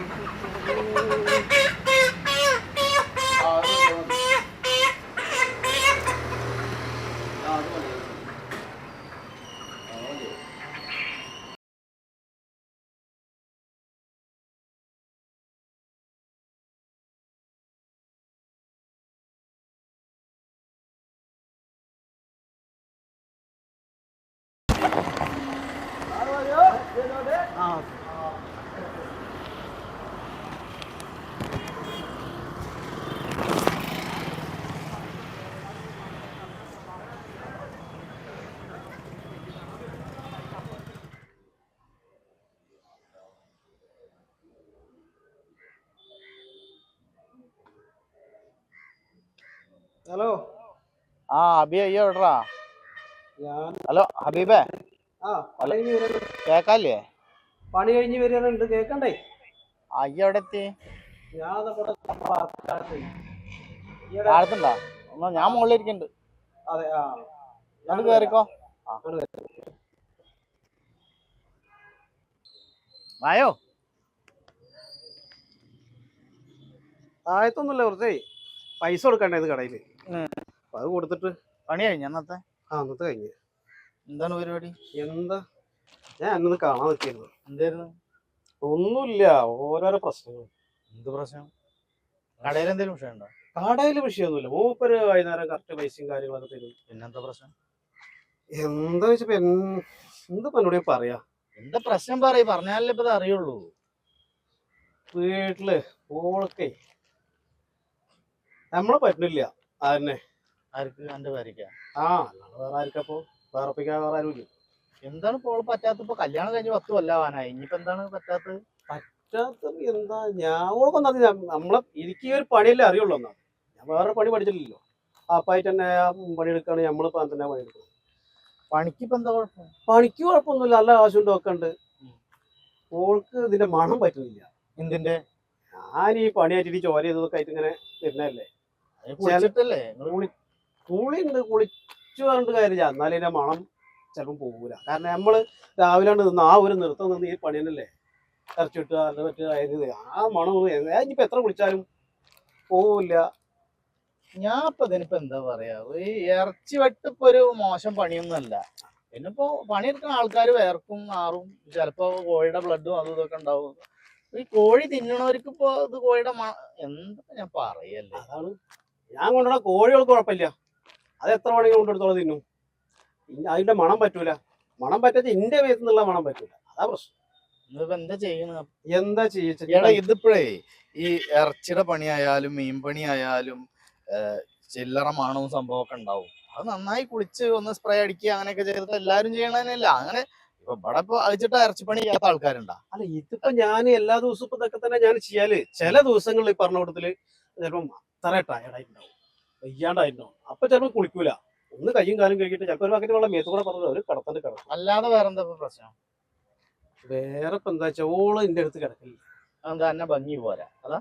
Thank you. Hello. ആ അബി അയ്യോ എവിടാ ഹലോ ഹബീബേ. കേക്കാല്ലേ? പണി കഴിഞ്ഞ് വരാനുണ്ട് കേക്കണ്ടേ? അയ്യോ എവിടെ എത്തി? താഴത്തുണ്ടോ ഞാൻ മുകളിൽ ഇരിക്കുന്നുണ്ട് അതെ ആ. എന്നിട്ട് കേറിക്കോ. ആ. വായോ താഴത്തൊന്നുമില്ല കുറച്ചേ പൈസ കൊടുക്കണ്ടേ ഇത് കടയിൽ. അപ്പൊ അത് കൊടുത്തിട്ട് പണി കഴിഞ്ഞ അന്നത്തെ? ആ അന്നത്തെ കഴിഞ്ഞ്. എന്താണ് പരിപാടി? എന്താ? ഞാൻ അന്നത് കാണാൻ പറ്റിയിരുന്നു എന്തായിരുന്നു? ഒന്നുമില്ല ഓരോരോ പ്രശ്നങ്ങൾ. എന്ത് പ്രശ്നം? കടയിൽ എന്തെങ്കിലും വിഷയം ഉണ്ടോ? കടയിൽ വിഷയമൊന്നുമില്ല. മൂപ്പര് വൈകുന്നേരം കറക്റ്റ് പൈസയും കാര്യങ്ങളൊക്കെ തരും. പിന്നെന്താ പ്രശ്നം? എന്താ വെച്ചപ്പോ എന്ത് എന്നോട് പറയാ? എന്താ പ്രശ്നം പറയ്? പറഞ്ഞാലേ ഇപ്പൊ അറിയുള്ളൂ. വീട്ടിൽ ഓളൊക്കെ നമ്മളെ പറ്റുന്നില്ല അതന്നെ. ആർക്ക്? എന്റെ ഭാര്യക്ക ആ അല്ലാതെ വേറെ ആർക്കപ്പോ വേറെ ഒപ്പിക്കാൻ വേറെ ആരുമില്ല എന്താണ് ഇപ്പോൾ പറ്റാത്ത ഇപ്പൊ കല്യാണം കഴിഞ്ഞ് പത്ത് കൊല്ലാവാനായി. ഇനിയിപ്പോ എന്താണ് പറ്റാത്തത്? പറ്റാത്ത എന്താ? ഞാൻ ഓൾക്കൊന്നത് നമ്മളെ എനിക്ക് ഈ ഒരു പണിയല്ലേ അറിയുള്ളൂ എന്നാ. ഞാൻ വേറെ പണി പഠിച്ചില്ലല്ലോ അപ്പായിട്ട് തന്നെ ആ പണിയെടുക്കാണ് നമ്മളിപ്പോ തന്നെ പണിയെടുക്കും പണിക്ക് ഇപ്പൊ എന്താ കുഴപ്പം? പണിക്ക് കുഴപ്പമൊന്നുമില്ല. നല്ല കാശുണ്ട് ഒക്കെ ഉണ്ട്. ഓൾക്ക് ഇതിന്റെ മണം പറ്റുന്നില്ല. എന്തിന്റെ? ഞാൻ ഈ പണിയായിട്ട് ഇനി ചോര ചെയ്തതൊക്കെ ആയിട്ട് ഇങ്ങനെ വരുന്നതല്ലേ? കുളിച്ചിട്ടല്ലേ? കുളി കുളിയുണ്ട് കുളിച്ചു പറഞ്ഞിട്ട് കാര്യമില്ല. എന്നാലും ഇതിന്റെ മണം ചിലപ്പം പോകൂല. കാരണം നമ്മൾ രാവിലെ നിന്ന് ആ ഒരു നൃത്തം നിന്ന് ഈ പണി തന്നെയല്ലേ? ഇറച്ചിട്ട് അതിനെ പറ്റി അതായത് ആ മണം ഇനിയിപ്പോ എത്ര കുളിച്ചാലും പോവില്ല. ഞാൻ ഇപ്പൊ ഇതിനിപ്പോ എന്താ പറയാ? ഈ ഇറച്ചി വെട്ടിപ്പോ ഒരു മോശം പണിയൊന്നുമല്ല. പിന്നിപ്പോ പണിയെടുക്കുന്ന ആൾക്കാർ വേർക്കും ആറും ചിലപ്പോ കോഴിയുടെ ബ്ലഡും അതും ഇതൊക്കെ ഉണ്ടാവും. ഈ കോഴി തിന്നണവർക്ക് ഇപ്പൊ ഇത് കോഴിയുടെ മ എന്താ ഞാൻ പറയല്ലേ ഞാൻ കൊണ്ടുവന്ന കോഴികൾക്ക് കുഴപ്പമില്ല. അത് എത്ര വേണമെങ്കിലും കൊണ്ടെടുത്തോളം തിന്നും. ഇനി അതിന്റെ മണം പറ്റൂല. മണം പറ്റാത്ത ഇന്റെ മേത്ത് നിന്നുള്ള മണം പറ്റൂല. അതാ പ്രശ്നം. എന്താ ചെയ്യണ എന്താ ചെയ്യേ ചെയ്യ ഇതിപ്പോഴേ ഈ ഇറച്ചിയുടെ പണിയായാലും മീൻ പണിയായാലും ചില്ലറ മണവും സംഭവമൊക്കെ ഉണ്ടാവും. അത് നന്നായി കുളിച്ച് ഒന്ന് സ്പ്രേ അടിക്കുക അങ്ങനെയൊക്കെ ചെയ്തിട്ട് എല്ലാരും ചെയ്യണതന്നെയല്ല? അങ്ങനെ ഇപ്പൊ ഇവിടെ ഇപ്പൊ അയച്ചിട്ട് ഇറച്ചിപ്പണി ചെയ്യാത്ത ആൾക്കാരുണ്ടാ. അല്ല ഇതിപ്പോ ഞാൻ എല്ലാ ദിവസവും ഇപ്പൊ ഇതൊക്കെ തന്നെ ഞാൻ ചെയ്യാൽ. ചില ദിവസങ്ങളിൽ ഈ പറഞ്ഞ കൂട്ടത്തിൽ ചിലപ്പം അത്ര ടയർഡായിട്ടുണ്ടാവും വയ്യാണ്ടായിട്ടുണ്ടാവും. അപ്പൊ ചിലപ്പോൾ കുളിക്കൂല. ഒന്ന് കയ്യും കാലും കഴുകിയിട്ട് ചിലപ്പോൾ ഒരു ബക്കറ്റ് വെള്ളം മേത്ത് കൂടെ പറഞ്ഞത് ഒരു കിടത്തണ്ട് കിടക്കും. അല്ലാതെ വേറെ എന്താ പ്രശ്നം? വേറെ ഇപ്പൊ എന്താ വെച്ചാൽ ഓൾ എന്റെ അടുത്ത് കിടക്കില്ല എന്താ എന്നെ ഭംഗി പോരാ? അതാ?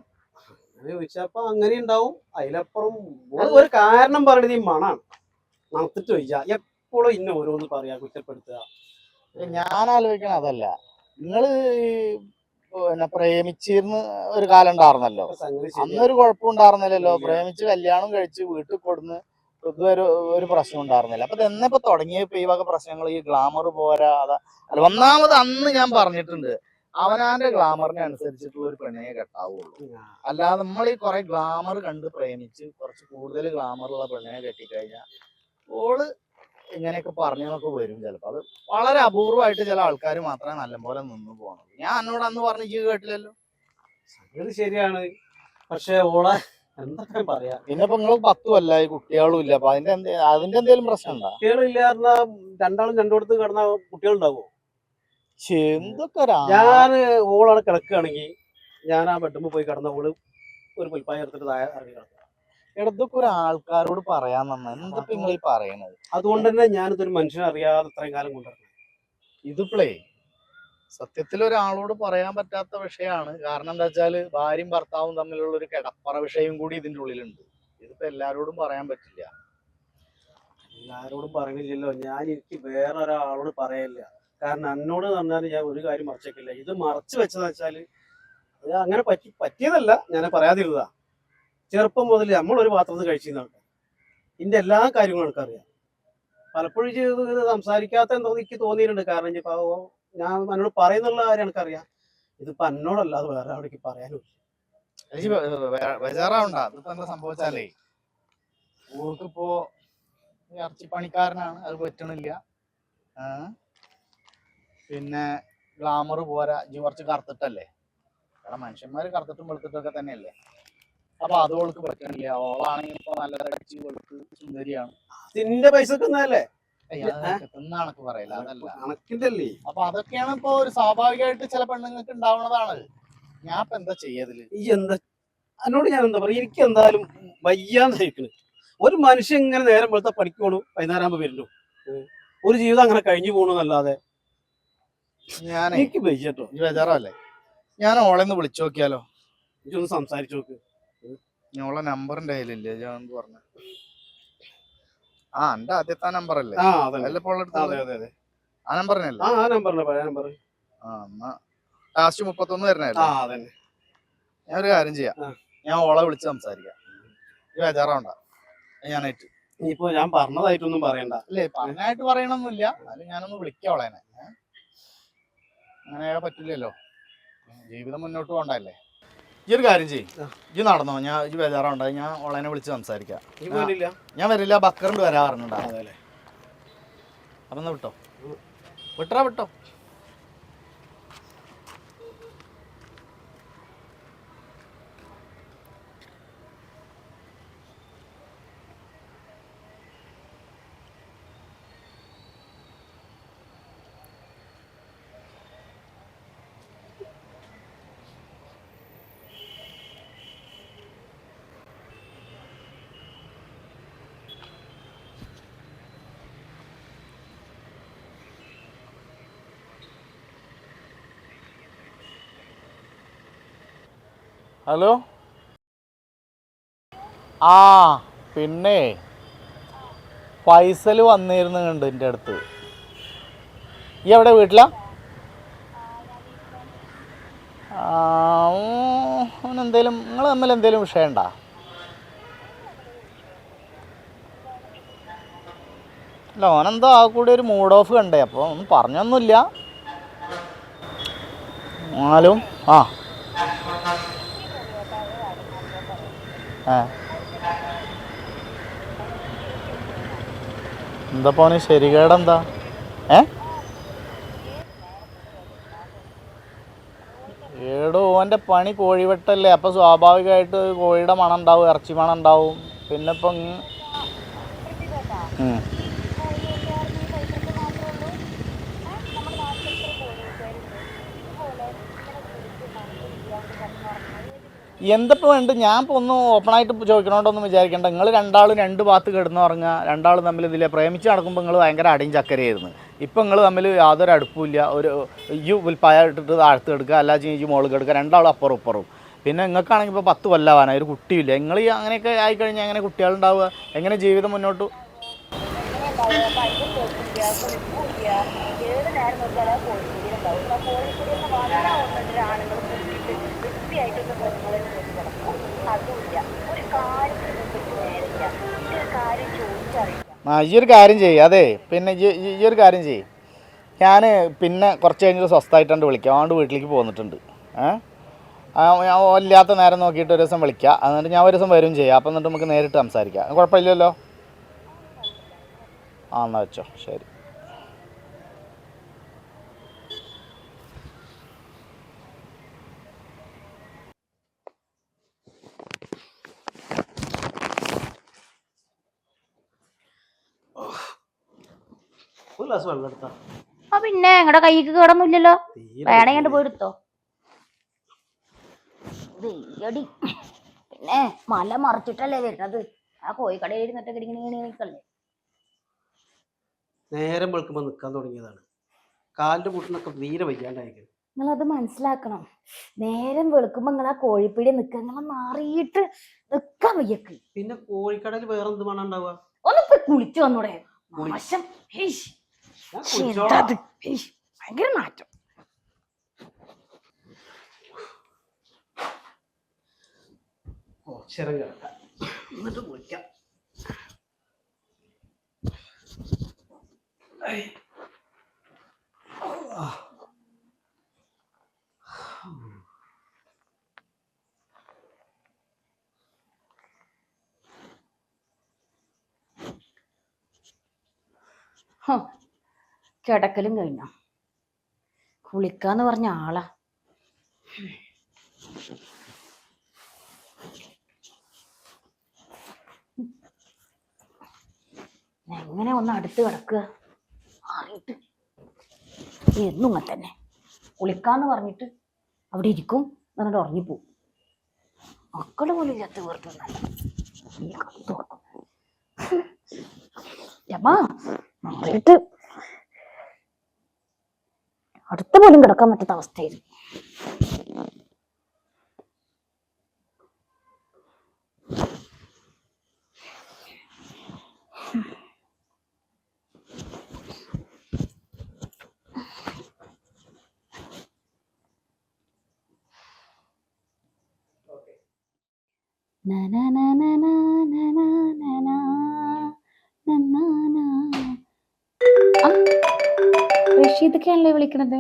അങ്ങനെ ചോദിച്ചപ്പോ അങ്ങനെ ഉണ്ടാവും അതിലപ്പുറം ഒരു കാരണം പറയണത് ഈ മണാണ്. നടത്തിട്ട് വയ്യ എപ്പോഴും ഇന്ന ഓരോന്ന് പറയാ കുറ്റപ്പെടുത്തുക. ഞാൻ ആലോചിക്കണ അതല്ല. നിങ്ങൾ പിന്നെ പ്രേമിച്ചിരുന്ന് ഒരു കാലം ഉണ്ടായിരുന്നല്ലോ. അന്നൊരു കുഴപ്പമുണ്ടായിരുന്നില്ലല്ലോ. പ്രേമിച്ച് കല്യാണം കഴിച്ച് വീട്ടിൽ കൊടുന്ന് ഇതുവരെ ഒരു പ്രശ്നം ഉണ്ടായിരുന്നില്ല. അപ്പൊ എന്നപ്പോ തുടങ്ങിയപ്പോ ഈ വക പ്രശ്നങ്ങൾ ഈ ഗ്ലാമർ പോരാ അതാ അല്ല ഒന്നാമത് അന്ന് ഞാൻ പറഞ്ഞിട്ടുണ്ട് അവനാന്റെ ഗ്ലാമറിനെ അനുസരിച്ചിട്ടുള്ള ഒരു പെണ്ണിനെ കെട്ടാവുള്ളൂ. അല്ലാതെ നമ്മൾ ഈ കുറെ ഗ്ലാമർ കണ്ട് പ്രേമിച്ച് കുറച്ച് കൂടുതൽ ഗ്ലാമറുള്ള പ്രണയം കെട്ടിക്കഴിഞ്ഞാൽ ഓൾ ഇങ്ങനെയൊക്കെ പറഞ്ഞൊക്കെ വരും ചിലപ്പോ. അത് വളരെ അപൂർവമായിട്ട് ചില ആൾക്കാർ മാത്രമേ നല്ലപോലെ നിന്ന് പോകണം ഞാൻ എന്നോട് അന്ന് പറഞ്ഞ ഈ കേട്ടില്ലല്ലോ. സംഗതി ശരിയാണ്. പക്ഷെ ഓളെ എന്തൊക്കെ പറയാ? പിന്നെ ഇപ്പൊ നിങ്ങൾ പത്തും അല്ല ഈ കുട്ടികളും ഇല്ല. അപ്പൊ അതിന്റെ എന്തേ- അതിന്റെ എന്തെങ്കിലും പ്രശ്നം ഉണ്ടോ? രണ്ടാളും രണ്ടിടത്ത് കിടന്ന കുട്ടികളുണ്ടാവോ? എന്തൊക്കെ ഒരു ആ- ഞാൻ ഓളവിടെ കിടക്കുകയാണെങ്കിൽ ഞാൻ ആ ബെഡ്റൂമിൽ പോയി കിടന്ന ഓൾ ഒരു പുൽപ്പായ എടുത്തിട്ട് താഴെ ഇറങ്ങി കിടക്കുക എടാ, ഇതൊക്കെ ഒരു ആൾക്കാരോട് പറയാൻ നന്ന എന്തിപ്പോ നിങ്ങൾ ഈ പറയണത്? അതുകൊണ്ട് തന്നെ ഞാനിതൊരു മനുഷ്യനെ അറിയാതെ ഇത്രയും കാലം കൊണ്ടുവരണം. ഇതിപ്പോഴേ സത്യത്തിൽ ഒരാളോട് പറയാൻ പറ്റാത്ത വിഷയമാണ് കാരണം എന്താ വെച്ചാൽ ഭാര്യയും ഭർത്താവും തമ്മിലുള്ള ഒരു കിടപ്പറ വിഷയം കൂടി ഇതിന്റെ ഉള്ളിലുണ്ട്. ഇതിപ്പോ എല്ലാരോടും പറയാൻ പറ്റില്ല. എല്ലാരോടും പറയണില്ലല്ലോ. ഞാൻ എനിക്ക് വേറെ ഒരാളോട് പറയില്ല. കാരണം എന്നോട് പറഞ്ഞാൽ ഞാൻ ഒരു കാര്യം മറച്ചേക്കില്ല. ഇത് മറച്ചു വെച്ചതെന്ന് വെച്ചാൽ അങ്ങനെ പറ്റി പറ്റിയതല്ല. ഞാൻ പറയാതിരുന്നതാ. ചെറുപ്പം മുതൽ നമ്മളൊരു പാത്രത്തിൽ കഴിച്ചിരുന്ന ആൾക്കാർ ഇതിന്റെ എല്ലാ കാര്യങ്ങളും എനിക്കറിയാം. പലപ്പോഴും ഇത് സംസാരിക്കാത്ത എന്തോ എനിക്ക് തോന്നിയിട്ടുണ്ട്. കാരണം ഇപ്പോൾ ഞാൻ എന്നോട് പറയുന്നുള്ള കാര്യം എനിക്കറിയാം. ഇതിപ്പോ എന്നോടല്ലാതെ വേറെ അവിടേക്ക് പറയാനും ബേജാറാവണ്ട സംഭവിച്ചാലേ? ഓർക്കിപ്പോ ഇറച്ചിപ്പണിക്കാരനാണ്. അത് പറ്റണില്ല. പിന്നെ ഗ്ലാമർ പോരാ. ഇജ്ജ് കുറച്ച് കറുത്തിട്ടല്ലേ? കാരണം മനുഷ്യന്മാര് കറുത്തിട്ടും വെളുത്തിട്ടൊക്കെ തന്നെയല്ലേ? അപ്പൊ അത് ഓൾക്ക് പറ്റണില്ല ഓളാണെങ്കിൽ ഇപ്പൊ നല്ല തടിച്ച് വെളുത്ത് സുന്ദരിയാണ്. അതിന്റെ പൈസ കിട്ടുന്നതല്ലേ അത് പറയില്ല? അതല്ല. കണക്കിന്റെ അല്ലേ അപ്പൊ അതൊക്കെയാണ് ഇപ്പൊ ഒരു സ്വാഭാവികമായിട്ട് ചില പെണ്ണുങ്ങൾക്ക് ഉണ്ടാവുന്നതാണ്. ഞാൻ ഇപ്പൊ എന്താ ചെയ്യതിൽ? ഈ എന്താ എന്നോട് ഞാൻ എന്താ പറയാ എനിക്ക് എന്തായാലും വയ്യാന്ന് സഹിക്കണ് ഒരു മനുഷ്യൻ ഇങ്ങനെ നേരം വെളുത്ത പഠിക്കോളൂ വൈകുന്നേരം ആകുമ്പോ വരുന്നു ഒരു ജീവിതം അങ്ങനെ കഴിഞ്ഞു പോകണമെന്നല്ലാതെ ഞാൻ എനിക്ക് വയ്യട്ടോ ബേജാറല്ലേ ഞാൻ ഓളെ ഒന്ന് വിളിച്ചു നോക്കിയാലോ? എനിക്കൊന്ന് സംസാരിച്ചു നോക്ക്. ഓളെ നമ്പറിന്റെ കയ്യിലില്ലേ? ഞാൻ പറഞ്ഞു? ആ എന്റെ ആദ്യത്തെ നമ്പർ അല്ലേ? ആ അതെ അല്ല ഇപ്പോൾ അതെ അതെ അതെ. ആ നമ്പറിനല്ലേ ആ ആ നമ്പറിലെ പഴയ നമ്പർ ആ എന്നാ ലാസ്റ്റ് മുപ്പത്തൊന്ന് ആ അതെ അതന്നെ. ഞാൻ ഒരു കാര്യം ചെയ്യാം. ആ. ഞാൻ ഓളെ വിളിച്ച് സംസാരിക്കാം. ഈ ബേജാറാവണ്ട. ഞാനായിട്ട്. ഇനിയിപ്പോ ഞാൻ പറഞ്ഞതായിട്ടൊന്നും പറയണ്ട. അല്ലേ പറഞ്ഞായിട്ട് പറയണമെന്നില്ല അത് ഞാനൊന്ന് വിളിക്കാം ഓളേനെ ഏ? അങ്ങനെ പറ്റില്ലല്ലോ. ജീവിതം മുന്നോട്ട് പോകണ്ടല്ലേ ഈ ഒരു കാര്യം ചെയ്യും. ഈ നടന്നോ. ഞാൻ ഇജ്ജ് ബേജാറുണ്ടായി ഞാൻ ഓളനെ വിളിച്ച് സംസാരിക്കാം. ഞാൻ വരില്ല. ബക്കറിന്റെ വരാറുണ്ടാവും അപ്പൊ എന്നാ വിട്ടോ? വിട്ടറാ വിട്ടോ. ഹലോ? ആ പിന്നെ ഫൈസൽ വന്നിരുന്നു കണ്ട് എന്റെ അടുത്ത്. ഈ എവിടെ വീട്ടിലാ? എന്തേലും നിങ്ങൾ തമ്മിൽ എന്തേലും വിഷയം ഉണ്ടാ അല്ല ഓനെന്തോ ആ കൂടെ ഒരു മൂഡ് ഓഫ് കണ്ടേ അപ്പോൾ ഒന്നും പറഞ്ഞൊന്നുമില്ല. എന്നാലും ആ. എന്താ പോന് ശരികേടെന്താ? ഏ? ഏടോ ഓന്റെ പണി കോഴിവെട്ടല്ലേ. അപ്പം സ്വാഭാവികമായിട്ട് കോഴിയുടെ മണം ഉണ്ടാവും ഇറച്ചി മണം ഉണ്ടാവും. പിന്നെ ഇപ്പം എന്തപ്പോ വേണ്ട? ഞാൻ ഇപ്പോൾ ഒന്ന് ഓപ്പണായിട്ട് ചോദിക്കണോണ്ടൊന്നും വിചാരിക്കേണ്ട. നിങ്ങൾ രണ്ടാളും രണ്ട് ഭാഗത്ത് കിടന്നു പറഞ്ഞാൽ രണ്ടാളും തമ്മിൽ ഇതിലെ പ്രേമിച്ച് നടക്കുമ്പോൾ നിങ്ങൾ ഭയങ്കര അടിയും ചക്കരയായിരുന്നു. ഇപ്പം നിങ്ങൾ തമ്മിൽ യാതൊരു അടുപ്പില്ല ഒരു ഈ ഉൽപ്പായ ഇട്ടിട്ട് താഴ്ത്ത് എടുക്കുക. അല്ലാതെ ഈ മോളിൽ കെടുക്കുക രണ്ടാളും അപ്പുറം ഇപ്പുറവും. പിന്നെ നിങ്ങൾക്കാണെങ്കിൽ ഇപ്പോൾ പത്ത് കൊല്ലവാനായി. ഒരു കുട്ടിയില്ല നിങ്ങൾ ഈ അങ്ങനെയൊക്കെ ആയിക്കഴിഞ്ഞാൽ എങ്ങനെ കുട്ടികളുണ്ടാവുക? എങ്ങനെ ജീവിതം മുന്നോട്ട്? ഏത് ആണുങ്ങൾ ആ ഈ ഒരു കാര്യം ചെയ്യും. അതെ പിന്നെ ഈ ഒരു കാര്യം ചെയ്യും. ഞാൻ പിന്നെ കുറച്ച് കഴിഞ്ഞിട്ട് സ്വസ്ഥമായിട്ടുണ്ട് വിളിക്കാം. അതുകൊണ്ട് വീട്ടിലേക്ക് പോന്നിട്ടുണ്ട്. ഏഹ് ഇല്ലാത്ത നേരം നോക്കിയിട്ട് ഒരു ദിവസം വിളിക്കാം. എന്നിട്ട് ഞാൻ ഒരു ദിവസം വരും ചെയ്യാം. അപ്പം എന്നിട്ട് നമുക്ക് നേരിട്ട് സംസാരിക്കാം. കുഴപ്പമില്ലല്ലോ? ആ എന്നാൽ വെച്ചോ. ശരി. ഗ്ലാസ് വെള്ളം എടുത്താ. ആ പിന്നെ നിങ്ങളുടെ കൈക്ക് കേടൊന്നുമില്ലല്ലോ. വേണേ വേണമെങ്കിൽ കണ്ട് പോയി എടുത്തോ വെയ്യടി. പിന്നെ മല മറിച്ചിട്ടല്ലേ വരുന്നത്. ആ കോഴിക്കടയിൽ ഇരുന്നിട്ട് നിൽക്കല്ലേ നേരം വെളുക്കുമ്പോ നിക്കാൻ തുടങ്ങിയതാണ്. കാലിന്റെ മുട്ടിനൊക്കെ തീരെ വയ്യാണ്ടായിരിക്കും അത് മനസ്സിലാക്കണം. നേരം വെളുക്കുമ്പോ നിങ്ങൾ ആ കോഴിപ്പീടി നിൽക്കുക നിങ്ങളെ മാറിയിട്ട് നിക്കാൻ വയ്യക്ക്. പിന്നെ കോഴിക്കടയിൽ വേറെ എന്ത് മണം ഉണ്ടാവുക? ഒന്ന് കുളിച്ചു വന്നൂടെ. കുളി- ഭയങ്കര മാറ്റം. കുറച്ചേരം കിടക്കാം. എന്നിട്ട് കുളിക്കാം. Huh. കിടക്കലും കഴിഞ്ഞോ? കുളിക്കാന്ന് പറഞ്ഞ ആളാ. എങ്ങനെ ഒന്ന് അടുത്ത് കിടക്കുക? മാറിയിട്ട് എന്നും തന്നെ. കുളിക്കാന്ന് പറഞ്ഞിട്ട് അവിടെ ഇരിക്കും എന്നിട്ട് ഉറങ്ങിപ്പോവും. മക്കൾ പോലും ഇല്ലാത്ത യമ്മാ, മാറിയിട്ട് അടുത്ത പോലും കിടക്കാൻ പറ്റാത്ത അവസ്ഥയായിരുന്നു Na na na na na na na na na na na റഷീദൊക്കെയാണല്ലേ വിളിക്കണത്?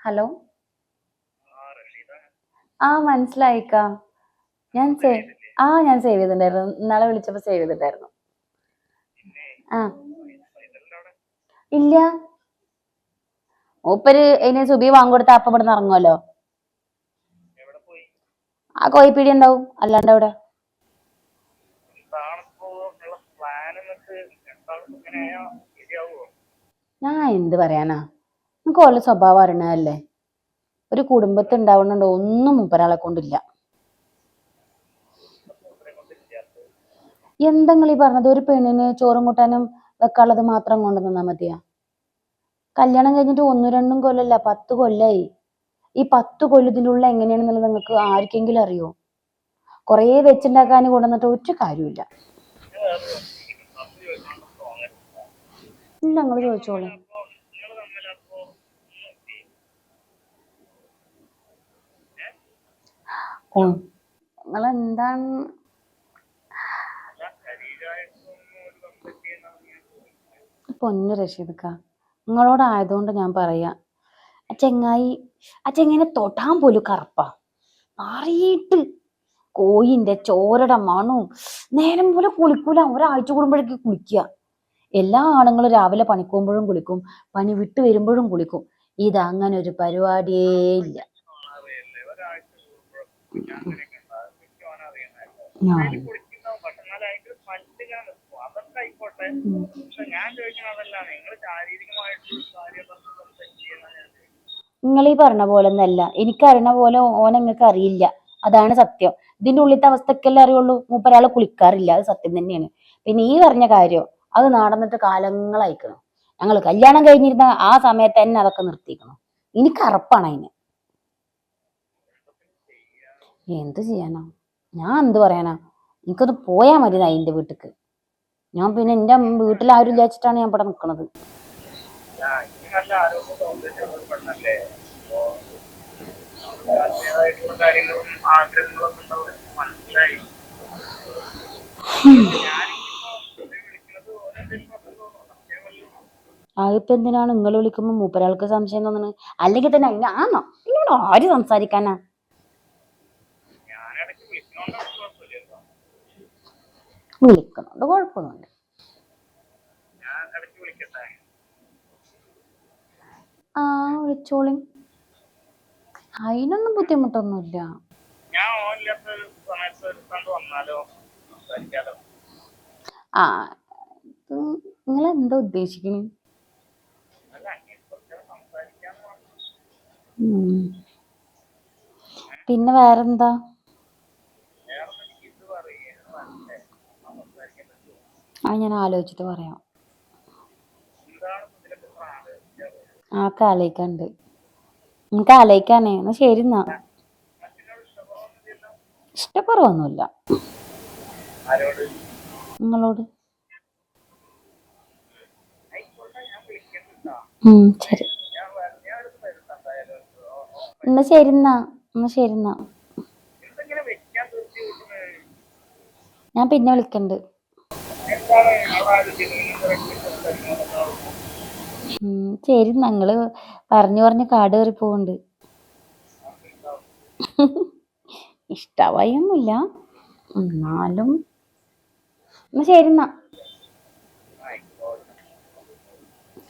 ഹലോ? ആ മനസ്സിലായിക്ക. ഞാൻ സേവ് ആ ഞാൻ സേവ് ചെയ്തിട്ടുണ്ടായിരുന്നു. ഇന്നാളെ വിളിച്ചപ്പോ സേവ് ചെയ്തിട്ടുണ്ടായിരുന്നു. ആ. ഇല്ല. മൂപ്പര് അതിനെ സുബി വാങ്ങിക്കൊടുത്ത അപ്പം ഇവിടെ നിന്ന് ഇറങ്ങുമല്ലോ ആ കോയിപ്പീടി ഉണ്ടാവും അല്ലാണ്ട് അവിടെ ഞാൻ എന്ത് പറയാനാ? നമുക്ക് ഓരോ സ്വഭാവം അറിയണതല്ലേ? ഒരു കുടുംബത്തിൽ ഉണ്ടാവുന്നുണ്ട് ഒന്നും മൂപ്പരാളെ കൊണ്ടില്ല. എന്തെങ്കിലും ഈ പറഞ്ഞത്? ഒരു പെണ്ണിന് ചോറും കൂട്ടാനും വെക്കാനുള്ളത് മാത്രം കൊണ്ടു നിന്നാ മതിയാ? കല്യാണം കഴിഞ്ഞിട്ട് ഒന്നും രണ്ടും കൊല്ലല്ല പത്ത് കൊല്ലായി. ഈ പത്ത് കൊല്ലത്തിന്റെ ഇതിനുള്ള എങ്ങനെയാണെന്നുള്ളത് നിങ്ങൾക്ക് ആർക്കെങ്കിലും അറിയോ? കുറേ വെച്ചുണ്ടാക്കാൻ കൊണ്ടുവന്നിട്ട് ഒരു കാര്യമില്ല ഇല്ല നിങ്ങൾ ചോദിച്ചോളൂ. ഓ നിങ്ങൾ എന്താണ് പൊന്നു റഷീദ്ക്ക നിങ്ങളോടായതുകൊണ്ട് ഞാൻ പറയാ. ആ ചെങ്ങായി ആ ചെങ്ങനെ തൊടാൻ പോലും കറുപ്പാ. മാറിയിട്ട് കോയിന്റെ ചോരട മണവും നേരം പോലെ കുളിക്കൂല. ഒരാഴ്ച കൂടുമ്പോഴേക്ക് കുളിക്കുക എല്ലാ ആണുങ്ങളും രാവിലെ പണിക്കുമ്പോഴും കുളിക്കും പണി വിട്ട് വരുമ്പോഴും കുളിക്കും. ഇത് അങ്ങനെ ഒരു പരിപാടിയേ ഇല്ല. നിങ്ങൾ ഈ പറഞ്ഞ പോലെ ഒന്നല്ല എനിക്കറിയണ പോലെ ഓൻ നിങ്ങൾക്ക് അറിയില്ല. അതാണ് സത്യം. ഇതിന്റെ ഉള്ളിലത്തെ അവസ്ഥക്കല്ലേ അറിയുള്ളൂ. മൂപ്പരാൾ കുളിക്കാറില്ല. അത് സത്യം തന്നെയാണ്. പിന്നെ ഈ പറഞ്ഞ കാര്യം അത് നടന്നിട്ട് കാലങ്ങളായിക്കണം. ഞങ്ങൾ കല്യാണം കഴിഞ്ഞിരുന്ന ആ സമയത്ത് തന്നെ അതൊക്കെ നിർത്തിക്കണം. എനിക്ക് അറപ്പാണ് അതിന്. എന്ത് ചെയ്യാനാ? ഞാൻ എന്ത് പറയാനാ? എനിക്കൊന്ന് പോയാ മതി അതിന്റെ വീട്ടിക്ക്. ഞാൻ പിന്നെ എന്റെ വീട്ടിൽ ആരും വിചാരിച്ചിട്ടാണ് ഞാൻ ഇവിടെ നിൽക്കുന്നത് ഞാൻ അതിപ്പോൾ എന്തിനാണ് നിങ്ങൾ വിളിക്കുമ്പോ മൂപ്പരാൾക്ക് സംശയം തോന്നുന്നത് അല്ലെങ്കിൽ തന്നെ അങ്ങനെ ആണോ എന്നോട് ആര് സംസാരിക്കാനാ? വിളിക്കുന്നുണ്ട് കുഴപ്പമൊന്നുമില്ല. ആ വിളിച്ചോളി. അതിനൊന്നും ബുദ്ധിമുട്ടൊന്നുമില്ല. ആ നിങ്ങൾ എന്താ ഉദ്ദേശിക്കണേ? പിന്നെ വേറെന്താ? ആ ഞാൻ ആലോചിച്ചിട്ട് പറയാം. ആ കാലയിക്കണ്ട് നിങ്ങക്ക് ആലോചിക്കാനേ? എന്നാ ശരി എന്നാ. ഇഷ്ടക്കുറവൊന്നുമില്ല. നിങ്ങളോട്? ശരി. എന്നാ ശരി എന്നാ എന്നാ ശരി എന്നാ. ഞാൻ പിന്നെ വിളിക്കണ്ട്. ശരി ഞങ്ങൾ പറഞ്ഞു പറഞ്ഞു കാട് കയറി പോകുന്നുണ്ട് ഇഷ്ടമായൊന്നുമില്ല എന്നാലും. എന്നാ ശരി എന്നാ.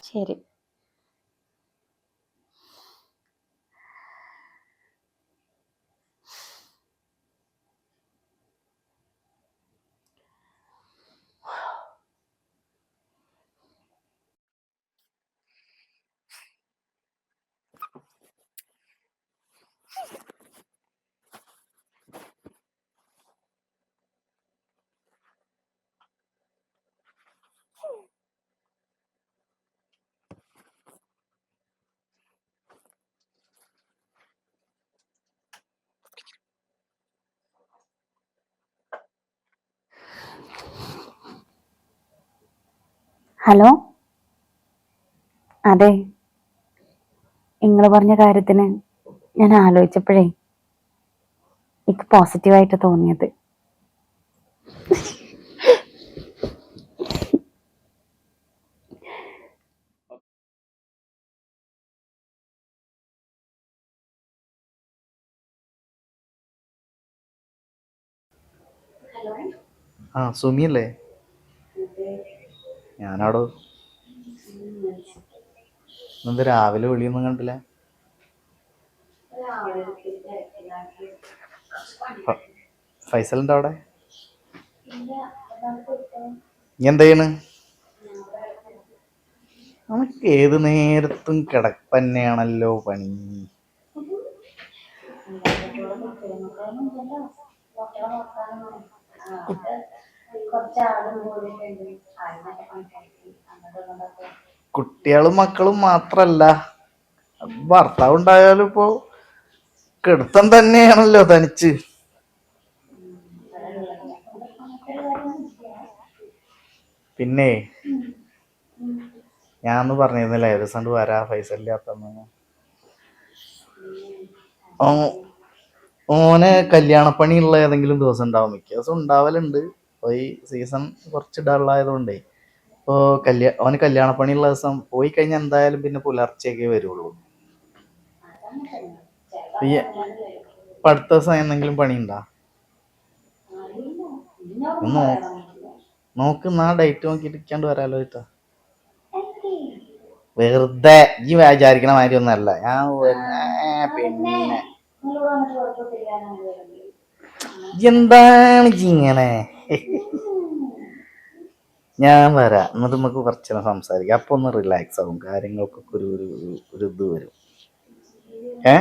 ശരി. ഹലോ? അതെ. നിങ്ങൾ പറഞ്ഞ കാര്യത്തിന് ഞാൻ ആലോചിച്ചപ്പോഴേ എനിക്ക് പോസിറ്റീവായിട്ട് തോന്നിയത്. ആ സുമിയല്ലേ? ഞാനവിടെ ഇന്നെന്ത് രാവിലെ വിളിയൊന്നും കണ്ടില്ല? ഫൈസലിന്റെ അവിടെ? നീ എന്താ ചെയ്യണ്? നമുക്ക് ഏത് നേരത്തും കിടപ്പ് തന്നെയാണല്ലോ പണി കുട്ടികളും മക്കളും മാത്രല്ല. ഭർത്താവ് ഉണ്ടായാലും ഇപ്പോ കിടത്തം തന്നെയാണല്ലോ തനിച്ച്. പിന്നെ ഞാന്ന് പറഞ്ഞിരുന്നില്ല ദിവസം വരാ പൈസ ഇല്ലാത്തന്ന്. ഓന് കല്യാണപ്പണി ഉള്ള ഏതെങ്കിലും ദിവസം ഉണ്ടാവും. മിക്ക ദിവസം ഉണ്ടാവലുണ്ട്. ഇപ്പൊ ഈ സീസൺ കുറച്ച് ഡള്ളായതുകൊണ്ടേ ഇപ്പോൾ കല്യാ അവന് കല്യാണപ്പണിയുള്ള ദിവസം പോയി കഴിഞ്ഞാൽ എന്തായാലും പിന്നെ പുലർച്ചയൊക്കെ വരുള്ളൂ. ഈ ഇപ്പൊ അടുത്ത ദിവസം എന്തെങ്കിലും പണിയുണ്ടോ? നോ നോക്ക് നാ ഡേറ്റ് നോക്കിയിട്ട് വരാലോ ഇട്ട വെറുതെ ഈ വിചാരിക്കണ മാതിരി ഒന്നല്ല ഞാൻ പിന്നെ. എന്താണ് ഇങ്ങനെ? ഞാൻ വരാം. എന്നിട്ട് നമുക്ക് കുറച്ച് സംസാരിക്കാം. അപ്പൊ ഒന്ന് റിലാക്സ് ആവും. കാര്യങ്ങൾക്കൊക്കെ ഒരു ഒരു ഒരു- ഇത് വരും. ഏ?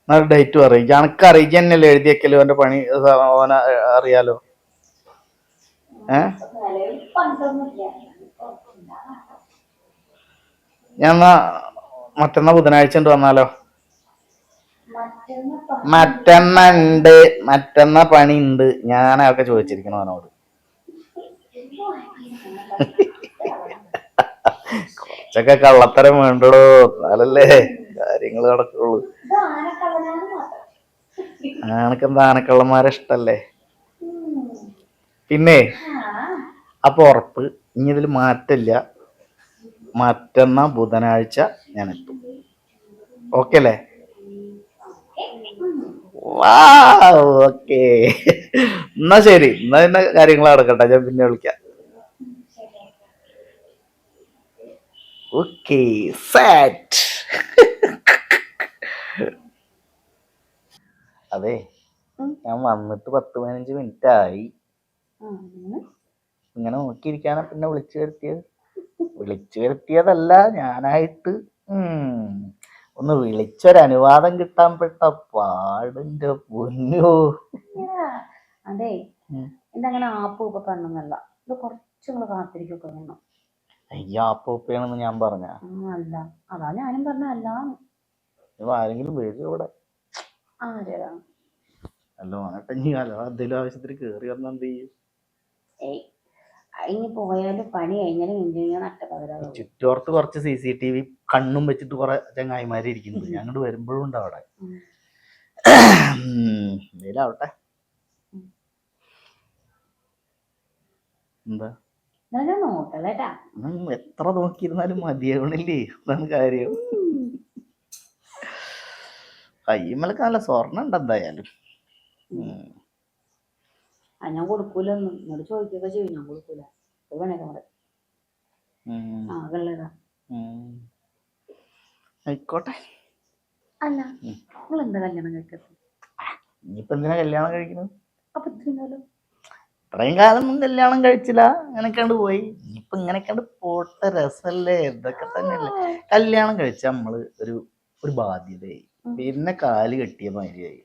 എന്നാൽ ഡേറ്റ് പറയും എനിക്ക് അറിയിക്കുക തന്നെയല്ലേ എഴുതിയേക്കല്ലോ എന്റെ പണി ഓന അറിയാലോ? ഏ? ഞാൻ എന്നാ മറ്റന്നാ ബുധനാഴ്ച ഉണ്ട് വന്നാലോ? മറ്റന്ന ഉണ്ട് മറ്റന്ന പണി ഉണ്ട് ഞാൻ അതൊക്കെ ചോദിച്ചിരിക്കണം അവനോട്. കുറച്ചൊക്കെ കള്ളത്തരം വേണ്ടടോ. എന്നാലല്ലേ കാര്യങ്ങൾ നടക്കുള്ളൂ. ആനക്കെന്താ ആനക്കള്ളന്മാരെ ഇഷ്ടല്ലേ? പിന്നെ അപ്പൊ ഉറപ്പ് ഇനി ഇതിൽ മാറ്റില്ല മറ്റന്നാ ബുധനാഴ്ച ഞാൻ ഓക്കെ അല്ലേ? ഓക്കെ എന്നാ ശരി. എന്നാ പിന്നെ കാര്യങ്ങൾ നടക്കട്ടെ. ഞാൻ പിന്നെ വിളിക്കാം. ഓക്കെ സാറ്റ് അതെ ഞാൻ വന്നിട്ട് പത്ത് പതിനഞ്ച് മിനിറ്റ് ആയി ഇങ്ങനെ നോക്കിയിരിക്കാനാ പിന്നെ വിളിച്ചു വരുത്തിയത്. വിളിച്ചു വരുത്തിയതല്ല ഞാനായിട്ട്. ഉം, ഒന്ന് വിളിച്ചൊരനുവാദം കിട്ടാൻ പെട്ട പാടിന്റെ പൊന്നോ. അതെ. ഇതങ്ങനെ ആപ്പ് ഇപ്പൊ കണ്ണൊന്നല്ല ഇത് കുറച്ചും കൂടെ കാത്തിരിക്കൊക്കെ വേണം. അയ്യോ ആപ്പൂപ്പയാണെന്ന് ഞാൻ പറഞ്ഞ. അല്ല. അതാ ഞാനും പറഞ്ഞ അല്ല ആരെങ്കിലും വരും ഇവിടെ. ആരാ അല്ലോ അല്ലോ എന്തെങ്കിലും ആവശ്യത്തിന് കേറി വന്നെന്ത് ചെയ്യും? ഏയ്. ഇനി പോയാലും പണി കഴിഞ്ഞാലും എഞ്ചിനീയർ നട്ടപ്പകരാകും ചുറ്റോർത്ത് കുറച്ച് സി സി ടി വി കണ്ണും വെച്ചിട്ട് കുറെ ചങ്ങായിമാര് അങ്ങോട്ട് വരുമ്പോഴും ഉണ്ട് അവിടെ. എന്തേലാവട്ടെ എന്തേലും എന്താ? എത്ര നോക്കിയിരുന്നാലും മതിയാവണില്ലേ? അതാണ് കാര്യം. കയ്യുമ്മലൊക്കെ നല്ല സ്വർണം ഉണ്ട് എന്തായാലും. ആ ഞാൻ കൊടുക്കൂലൊന്നും. എന്നോട് ചോദിക്കുകയൊക്കെ ചെയ്യും. ഞാൻ കൊടുക്കൂല. ഒരു പണിയൊക്കെ പറയും. ആ കള്ളേതാ. ആയിക്കോട്ടെ. അല്ല എന്താ കല്യാണം കഴിക്കത്ത് ഇനിയിപ്പോ എന്തിനാ കല്യാണം കഴിക്കുന്നത് അപ്പൊ ഇത്രയും കാലം ഇത്രയും കാലം ഒന്നും കല്യാണം കഴിച്ചില്ല. അങ്ങനെയൊക്കെയാണ്ട് പോയി. ഇനിയിപ്പൊ ഇങ്ങനെയൊക്കെയാണ്ട് പോട്ട. രസല്ലേ. ഇതൊക്കെ തന്നെയല്ലേ. കല്യാണം കഴിച്ച നമ്മൾ ഒരു ഒരു ബാധ്യതയായി. പിന്നെ കാൽ കെട്ടിയ മാതിരിയായി.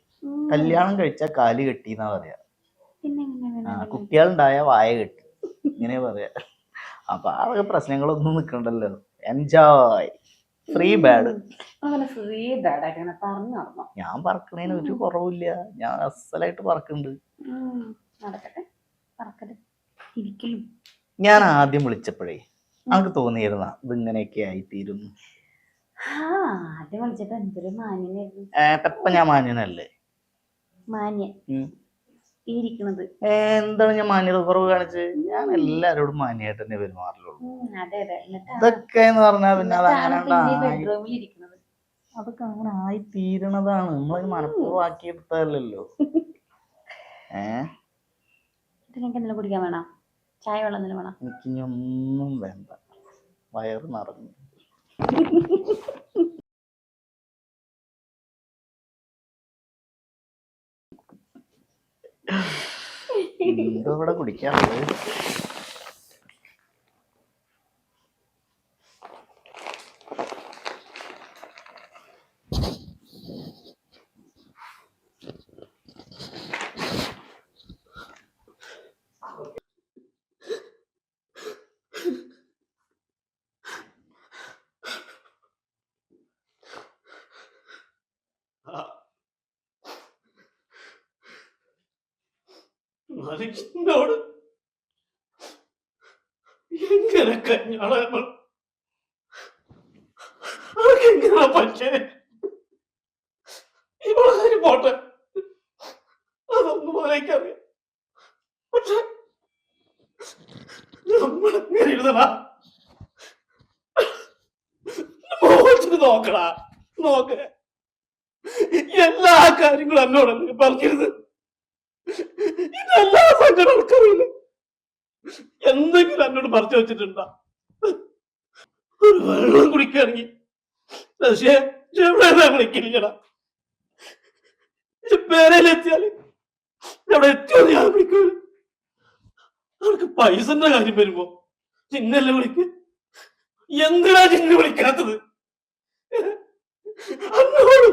കല്യാണം കഴിച്ച കാൽ കെട്ടിന്നാ പറയാ. പിന്നെ കുട്ടികളുണ്ടായ വായ കെട്ടി. ഇങ്ങനെ പറയാ. അപ്പൊ ആ പ്രശ്നങ്ങളൊന്നും നിക്കണ്ടല്ലോ. Enjoy free bad free bad ഞാൻ പറക്കണേന് ഒരു കുറവില്ല. ഞാൻ അസലായിട്ട് പറക്കുന്നുണ്ട് ഞാൻ ആദ്യം വിളിച്ചപ്പോഴേ നമുക്ക് തോന്നിയിരുന്ന ഇതിങ്ങനെയൊക്കെ ഇങ്ങനെയൊക്കെ ആ ആദ്യം വിളിച്ചപ്പോ എന്തൊരു മാന്യനായിരുന്നു. ഞാൻ മാന്യനല്ലേ? മാന്യൻ. ഈ ഇരിക്കണത്. എന്താണ് ഞാൻ മാന്യത കുറവ് കാണിച്ച് ഞാൻ എല്ലാരോടും മാന്യമായിട്ട് തന്നെ പെരുമാറുള്ളൂ ഉം, അതെ അതെ. ഇതൊക്കെ എന്ന് പറഞ്ഞാൽ പിന്നെ അത് അങ്ങനെ ഇരിക്കണത്. അതൊക്കെ അങ്ങനെ ആയി തീരണതാണ് നമ്മളത് മനഃപൂർവം ആക്കി എടുത്തതല്ലല്ലോ ഏ? നിങ്ങൾക്ക് എന്തെങ്കിലും കുടിക്കാൻ വേണം? ചായ വെള്ളം എന്തെങ്കിലും വേണം? എനിക്ക് ഒന്നും വേണ്ട. വയറ് നിറഞ്ഞു. ഇവിടെ കുടിക്കാറുള്ളത് മനുഷ്യനോട് എങ്ങനെ കഞ്ഞാളെ പറ്റേ ഇവളെ കാര്യം പോട്ടെ അതൊന്നും എനിക്കറിയാം പക്ഷെ നമ്മളെങ്ങനെ എഴുതണ മോഹത്തിന് നോക്കടാ നോക്ക് എല്ലാ കാര്യങ്ങളും എന്നോട് പറഞ്ഞിരുന്നത് ഇതെല്ലാ സങ്കടങ്ങൾക്കറിയില്ല എന്തെങ്കിലും എന്നോട് മറച്ചു വെച്ചിട്ടുണ്ടാ. ഒരു വെള്ളം കുടിക്കുകയാണെങ്കിൽ എത്തിയോ ഞാൻ അവർക്ക് പൈസന്റെ കാര്യം വരുമ്പോ ചിന്നല്ല വിളിക്ക? എന്തിനാ ചിന്ന വിളിക്കാത്തത്? അന്നോട്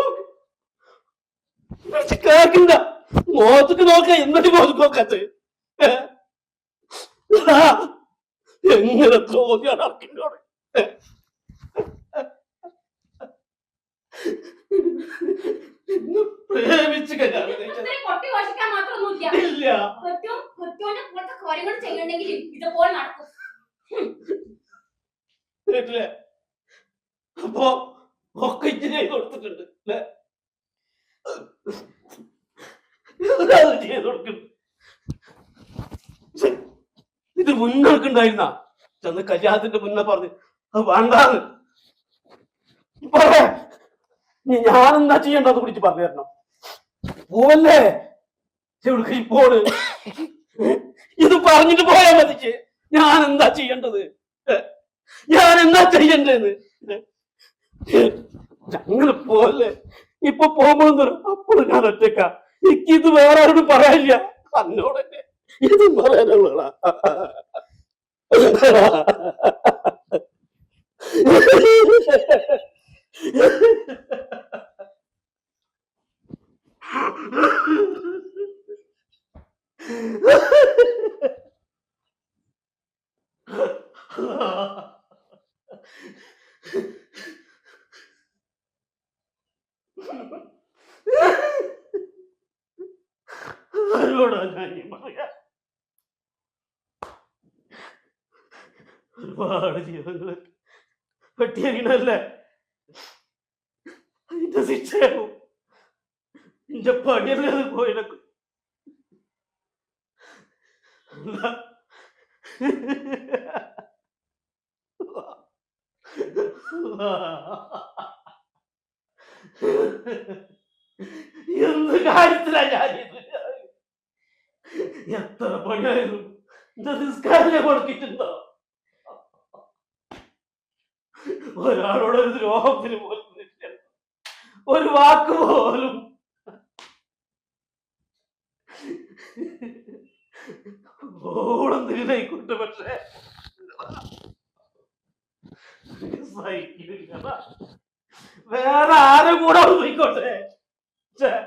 നോക്ക്. മുഖത്തേക്ക് നോക്ക എന്നിട്ട് മുഖത്ത് നോക്കാത്ത എങ്ങനെ തോന്നിയാണ് അർക്കിന്റെ പ്രേമിച്ച് കല്യാണം ഒക്കെ ഇങ്ങനെ കൊടുത്തിട്ടുണ്ട്. ഘോഷിക്കാൻ മാത്രമൊന്നുമില്ല ഇല്ല കൃത്യവും കൃത്യവും പോലത്തെ കാര്യങ്ങൾ ചെയ്യണമെങ്കിൽ ഇതുപോലെ നടക്കും കേട്ടില്ലേ അപ്പൊ ഒക്കെ ഇച്ചിരി ചെയ്ത് കൊടുത്തിട്ടുണ്ട് അല്ലേ അത് ചെയ്ത് കൊടുക്കും. ഇത് മുന്നോക്കുണ്ടായിരുന്ന ചെന്ന് കല്യാണത്തിന്റെ മുന്നേ പറഞ്ഞു അത് വേണ്ടാന്ന്. ഞാൻ എന്താ അത് കുടിച്ച് പറഞ്ഞു തരണം. പോവല്ലേ? എവിടേക്ക് ഈ പോണ് ഇത് പറഞ്ഞിട്ട് പോയാ മതി ഞാൻ എന്താ ചെയ്യേണ്ടത്? ഞാൻ എന്താ ചെയ്യണ്ടേന്ന് ഞങ്ങൾ പോലെ ഇപ്പൊ പോകുമ്പോഴും അപ്പോഴും ഞാൻ ഒറ്റക്ക എനിക്ക് ഇത് വേറെ ആരോടും പറയാനില്ല. തന്നെ ഇത് പറയാനുള്ള ആരോടാ ചെയ്യുന്നതല്ലേ? അതിന്റെ ശിക്ഷയാവും നിന്റെ പണിയല്ലേ അത് എന്ത്? കാര്യത്തിലാ ഞാൻ എത്ര പണിയായിരുന്നു? നിസ്കാരം കൊടുത്തിട്ടുണ്ടോ? ഒരാളോട് ഒരു ദ്രോഹത്തിന് പോലും ഒരു വാക്ക് പോലും. ഓളം തിരിനായിക്കോട്ടെ പക്ഷേ. സഹിക്കില്ല. വേറെ ആരും കൂടെ പോയിക്കോട്ടെ. Yeah.